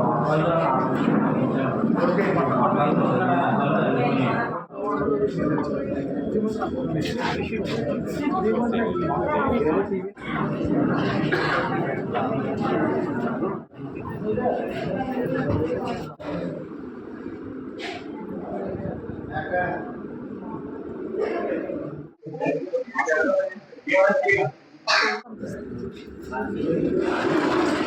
嗯好的嗯好的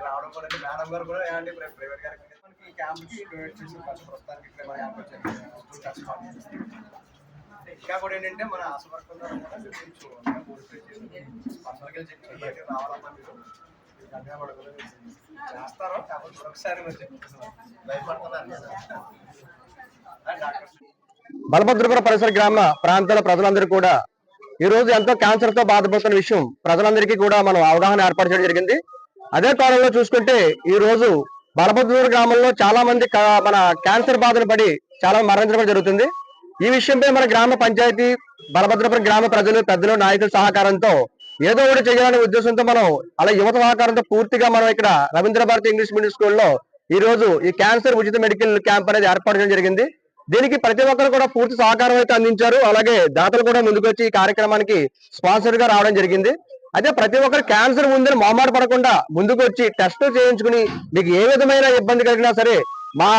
రావడం కూడా మేడం గారు కూడా ఏమంటే ప్రైవేట్ ప్రైవేట్ గారికి మనకి ఈ క్యాంప్కి డొనేట్ చేసి ఫస్ట్ ప్రస్తుతానికి ఇక్కడ మన క్యాంప్ వచ్చారు కష్టం ఇంకా కూడా ఏంటంటే మన ఆశపడుతున్న పర్సనల్గా చెప్పి బయటకు రావాలన్నా మీరు. మీరు కాకపోతే ఒకసారి మీరు చెప్తున్నారు భయపడుతున్నారు కదా పరిసర గ్రామ ప్రాంతాల ప్రజలందరూ కూడా ఈ రోజు ఎంతో క్యాన్సర్తో బాధపడుతున్న విషయం ప్రజలందరికీ కూడా మనం అవగాహన ఏర్పాటు చేయడం జరిగింది. అదే కాలంలో చూసుకుంటే ఈ రోజు బలభద్రపురం గ్రామంలో చాలా మంది మన క్యాన్సర్ బాధలు పడి చాలా మరణించడం జరుగుతుంది. ఈ విషయంపై మన గ్రామ పంచాయతీ బలభద్రపురం గ్రామ ప్రజలు పెద్దలు నాయకుల సహకారంతో ఏదో ఒకటి చేయాలనే ఉద్దేశంతో మనం అలా యువత సహకారంతో పూర్తిగా మనం ఇక్కడ రవీంద్ర భారతి ఇంగ్లీష్ మీడియం స్కూల్లో ఈ రోజు ఈ క్యాన్సర్ ఉచిత మెడికల్ క్యాంప్ అనేది ఏర్పాటు చేయడం జరిగింది. దీనికి ప్రతి ఒక్కరు కూడా పూర్తి సహకారం అయితే అందించారు. అలాగే దాతలు కూడా ముందుకొచ్చి ఈ కార్యక్రమానికి స్పాన్సర్గా రావడం జరిగింది. అయితే ప్రతి ఒక్కరు క్యాన్సర్ ఉందని మామాట పడకుండా ముందుకు వచ్చి టెస్ట్ చేయించుకుని మీకు ఏ విధమైన ఇబ్బంది కలిగినా సరే మా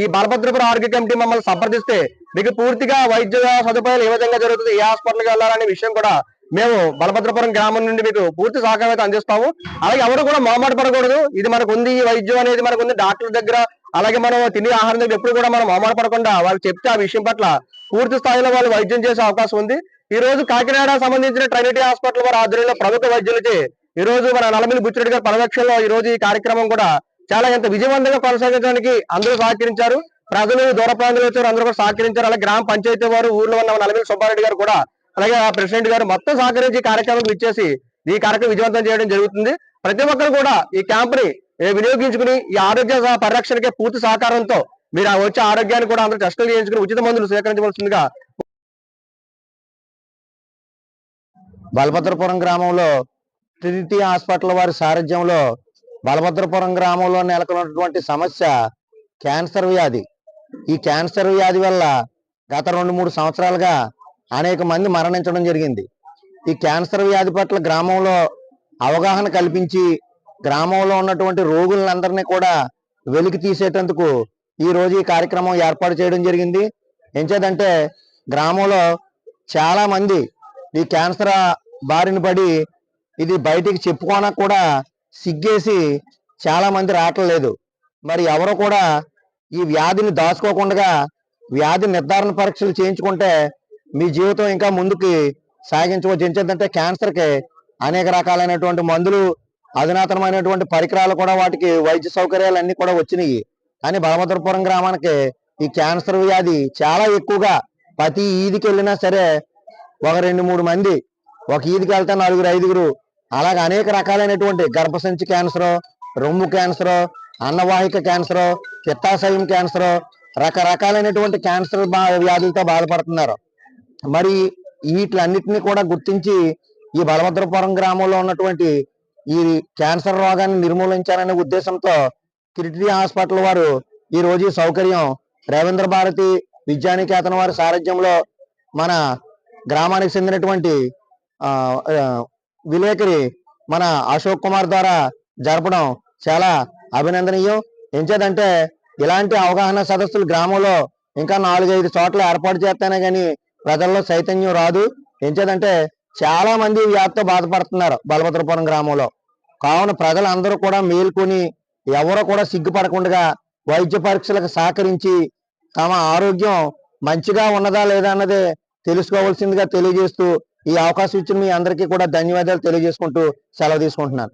ఈ బలభద్రపురం ఆరోగ్య కమిటీ మమ్మల్ని సంప్రదిస్తే మీకు పూర్తిగా వైద్య సదుపాయాలు ఏ విధంగా జరుగుతుంది ఏ హాస్పిటల్కి వెళ్ళాలనే విషయం కూడా మేము బలభద్రపురం గ్రామం నుండి మీకు పూర్తి సహకారం అయితే అందిస్తాము. అలాగే ఎవరు కూడా మొహమాట పడకూడదు. ఇది మనకు ఉంది ఈ వైద్యం అనేది మనకు ఉంది. డాక్టర్ దగ్గర అలాగే మనం తినే ఆహారం దగ్గర ఎప్పుడు కూడా మనం మొహమాట పడకుండా వాళ్ళు చెప్తే ఆ విషయం పట్ల పూర్తి స్థాయిలో వాళ్ళు వైద్యం చేసే అవకాశం ఉంది. ఈ రోజు కాకినాడ సంబంధించిన ట్రైనిటీ హాస్పిటల్ వారి ఆధ్వర్యంలో ప్రభుత్వ వైద్యులచే ఈ రోజు మన నలమిలి బుచ్చిరెడ్డి గారి పర్యవేక్షణలో ఈ రోజు ఈ కార్యక్రమం కూడా చాలా ఎంత విజయవంతంగా కొనసాగించడానికి అందరూ సహకరించారు. ప్రజలు దూర ప్రాంతాలు వచ్చారు అందరూ కూడా సహకరించారు. అలాగే గ్రామ పంచాయతీ వారు ఊర్లో ఉన్న నలమిలి సుబ్బారెడ్డి గారు కూడా అలాగే ఆ ప్రెసిడెంట్ గారు మొత్తం సహకరించి కార్యక్రమం ఇచ్చేసి ఈ కార్యక్రమం విజయవంతం చేయడం జరుగుతుంది. ప్రతి ఒక్కరు కూడా ఈ క్యాంప్ని వినియోగించుకుని ఈ ఆరోగ్య సహ- పరిరక్షణకి పూర్తి సహకారంతో మీరు ఆ వచ్చే ఆరోగ్యాన్ని కూడా అందరూ టెస్టులు చేయించుకుని ఉచిత మందులు స్వీకరించవలసిందిగా బలభద్రపురం గ్రామంలో ట్రినిటీ హాస్పిటల్ వారి సారథ్యంలో బలభద్రపురం గ్రామంలో నెలకొన్నటువంటి సమస్య క్యాన్సర్ వ్యాధి. ఈ క్యాన్సర్ వ్యాధి వల్ల గత రెండు మూడు సంవత్సరాలుగా అనేక మంది మరణించడం జరిగింది. ఈ క్యాన్సర్ వ్యాధి పట్ల గ్రామంలో అవగాహన కల్పించి గ్రామంలో ఉన్నటువంటి రోగులందరినీ కూడా వెలికి తీసేటందుకు ఈ రోజు ఈ కార్యక్రమం ఏర్పాటు చేయడం జరిగింది. ఎంచేదంటే గ్రామంలో చాలా మంది ఈ క్యాన్సర్ బారిన పడి ఇది బయటికి చెప్పుకోనా కూడా సిగ్గేసి చాలా మంది రావట్లేదు. మరి ఎవరు కూడా ఈ వ్యాధిని దాచుకోకుండా వ్యాధి నిర్ధారణ పరీక్షలు చేయించుకుంటే మీ జీవితం ఇంకా ముందుకి సాగించవచ్చు ఎంచేదంటే క్యాన్సర్కి అనేక రకాలైనటువంటి మందులు అధునాతనమైనటువంటి పరికరాలు కూడా వాటికి వైద్య సౌకర్యాలు అన్ని కూడా వచ్చినాయి కానీ బలభద్రపురం గ్రామానికి ఈ క్యాన్సర్ వ్యాధి చాలా ఎక్కువగా ప్రతి ఈదికి వెళ్ళినా సరే ఒక రెండు మూడు మంది ఒక ఈదికి వెళ్తే నలుగురు ఐదుగురు అలాగే అనేక రకాలైనటువంటి గర్భసంచి క్యాన్సర్ రొమ్ము క్యాన్సర్ అన్నవాహిక క్యాన్సర్ పిత్తాశయం క్యాన్సర్ రకరకాలైనటువంటి క్యాన్సర్ బా- వ్యాధులతో బాధపడుతున్నారు. మరి వీటిలన్నిటిని కూడా గుర్తించి ఈ బలభద్రపురం గ్రామంలో ఉన్నటువంటి ఈ క్యాన్సర్ రోగాన్ని నిర్మూలించాలనే ఉద్దేశంతో కిరిటి హాస్పిటల్ వారు ఈ రోజు సౌకర్యం రవీంద్ర భారతి విద్యానికేతన వారి సారథ్యంలో మన గ్రామానికి చెందినటువంటి విలేకరి మన అశోక్ కుమార్ ద్వారా జరపడం చాలా అభినందనీయం. ఎంచేదంటే ఇలాంటి అవగాహన సదస్సులు గ్రామంలో ఇంకా నాలుగైదు చోట్ల ఏర్పాటు చేస్తేనే కానీ ప్రజల్లో చైతన్యం రాదు. ఎంచేదంటే చాలా మంది ఈ వ్యాధితో బాధపడుతున్నారు బలభద్రపురం గ్రామంలో. కావున ప్రజలందరూ కూడా మేల్కొని ఎవరు కూడా సిగ్గుపడకుండా వైద్య పరీక్షలకు సహకరించి తమ ఆరోగ్యం మంచిగా ఉన్నదా లేదా అన్నది తెలుసుకోవాల్సిందిగా తెలియజేస్తూ ఈ అవకాశం ఇచ్చిన మీ అందరికీ కూడా ధన్యవాదాలు తెలియజేసుకుంటూ సెలవు తీసుకుంటున్నాను.